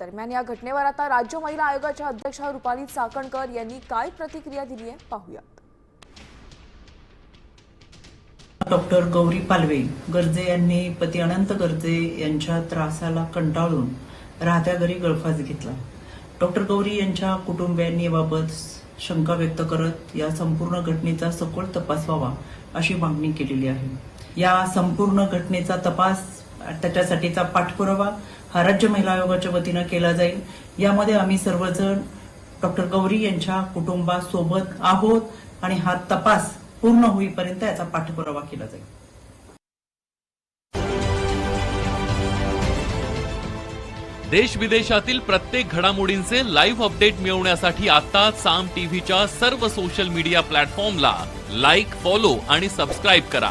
दरम्यान या घटनेवर आता राज्य महिला आयोगाच्या अध्यक्षा रुपाली चाकणकर यांनी काय प्रतिक्रिया दिली आहे? पाहूयात. डॉक्टर गौरी पालवे गर्जे यांनी पती अनंत गर्जे यांच्या त्रासाला कंटाळून राहत्या घरी गळफास घेतला. डॉक्टर गौरी यांच्या कुटुंबियांनी याबाबत शंका व्यक्त करत या संपूर्ण घटनेचा सखोल तपास व्हावा अशी मागणी केलेली आहे. या संपूर्ण घटनेचा तपास त्याच्यासाठीचा पाठपुरावा हा राज्य महिला आयोगाच्या वतीनं केला जाईल. यामध्ये आम्ही सर्वजण डॉक्टर गौरी यांच्या कुटुंबासोबत आहोत आणि हा तपास पूर्ण होईपर्यंत याचा पाठपुरावा केला जाईल. देश विदेशातील प्रत्येक घडामोडींचे लाईव्ह अपडेट मिळवण्यासाठी आता साम टीव्हीच्या सर्व सोशल मीडिया प्लॅटफॉर्मला लाईक फॉलो आणि सबस्क्राईब करा.